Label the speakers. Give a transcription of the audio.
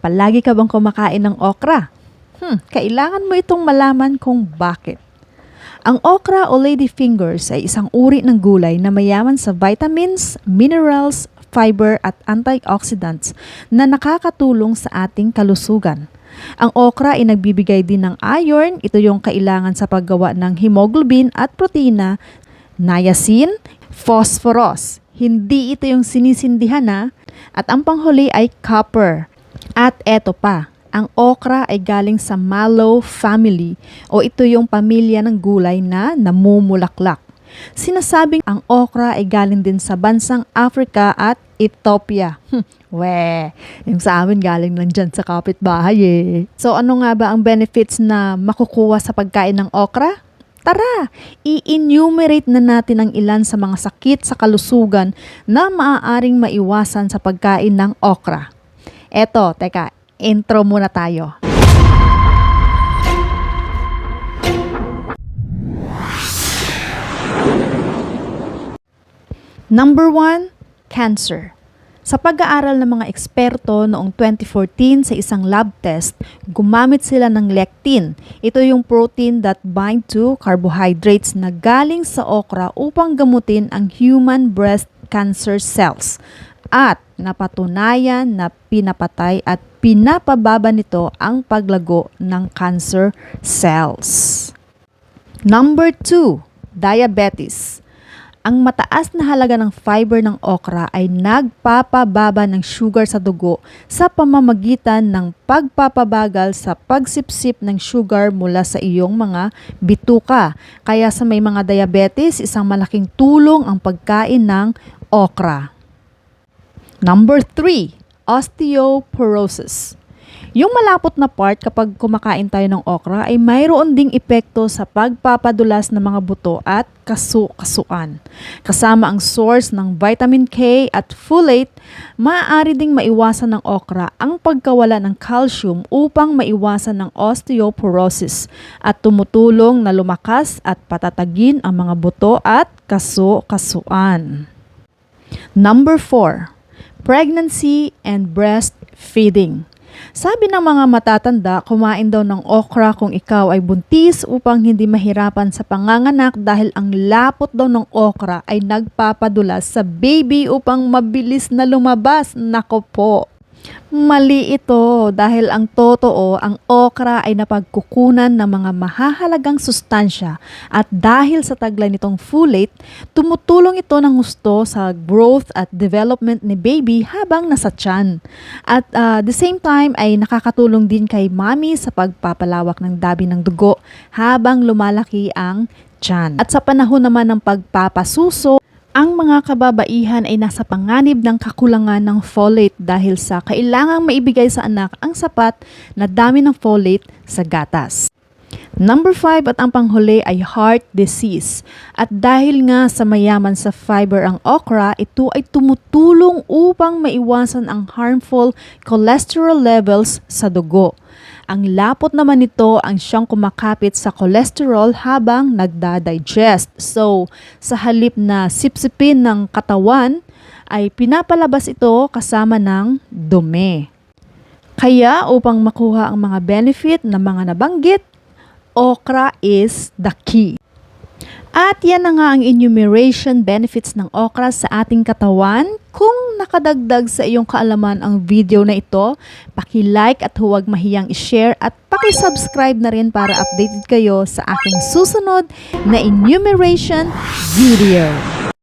Speaker 1: Palagi ka bang kumakain ng okra? Hmm, kailangan mo itong malaman kung bakit. Ang okra o ladyfingers ay isang uri ng gulay na mayaman sa vitamins, minerals, fiber at antioxidants na nakakatulong sa ating kalusugan. Ang okra ay nagbibigay din ng iron, ito yung kailangan sa paggawa ng hemoglobin at protina, niacin, phosphorus. Hindi ito yung sinisindihan na, at ang panghuli ay copper. At eto pa, ang okra ay galing sa mallow family o ito yung pamilya ng gulay na namumulaklak. Sinasabing ang okra ay galing din sa bansang Africa at Ethiopia. Hmm, We, yung sa amin galing lang dyan sa kapitbahay eh. So ano nga ba ang benefits na makukuha sa pagkain ng okra? Tara, i-enumerate na natin ang ilan sa mga sakit sa kalusugan na maaaring maiwasan sa pagkain ng okra. Eto, teka, intro muna tayo. Number one, cancer. Sa pag-aaral ng mga eksperto noong 2014 sa isang lab test, gumamit sila ng lectin. Ito yung protein that bind to carbohydrates na galing sa okra upang gamutin ang human breast cancer cells. At napatunayan na pinapatay at pinapababa nito ang paglago ng cancer cells. Number two, diabetes. Ang mataas na halaga ng fiber ng okra ay nagpapababa ng sugar sa dugo sa pamamagitan ng pagpapabagal sa pagsipsip ng sugar mula sa iyong mga bituka. Kaya sa may mga diabetes, isang malaking tulong ang pagkain ng okra. Number 3, osteoporosis. Yung malapot na part kapag kumakain tayo ng okra ay mayroon ding epekto sa pagpapadulas ng mga buto at kasu-kasuan. Kasama ang source ng vitamin K at folate, maaari ding maiwasan ng okra ang pagkawala ng calcium upang maiwasan ng osteoporosis at tumutulong na lumakas at patatagin ang mga buto at kasu-kasuan. Number 4, pregnancy and breastfeeding. Sabi ng mga matatanda, kumain daw ng okra kung ikaw ay buntis upang hindi mahirapan sa panganganak dahil ang lapot daw ng okra ay nagpapadulas sa baby upang mabilis na lumabas. Nako po. Mali ito dahil ang totoo, ang okra ay napagkukunan ng mga mahahalagang sustansya at dahil sa taglay nitong folate, tumutulong ito ng gusto sa growth at development ni baby habang nasa tiyan. At uh, the same time ay nakakatulong din kay mommy sa pagpapalawak ng dabi ng dugo habang lumalaki ang tiyan. At sa panahon naman ng pagpapasuso, ang mga kababaihan ay nasa panganib ng kakulangan ng folate dahil sa kailangang maibigay sa anak ang sapat na dami ng folate sa gatas. Number 5 at ang panghuli ay heart disease. At dahil nga sa mayaman sa fiber ang okra, ito ay tumutulong upang maiwasan ang harmful cholesterol levels sa dugo. Ang lapot naman nito ang siyang kumakapit sa cholesterol habang nagda-digest. So, sa halip na sipsipin ng katawan, ay pinapalabas ito kasama ng dumi. Kaya upang makuha ang mga benefit ng mga nabanggit, okra is the key. At yan na nga ang enumeration benefits ng okra sa ating katawan. Kung nakadagdag sa iyong kaalaman ang video na ito, paki-like at huwag mahiyang i-share at paki-subscribe na rin para updated kayo sa aking susunod na enumeration video.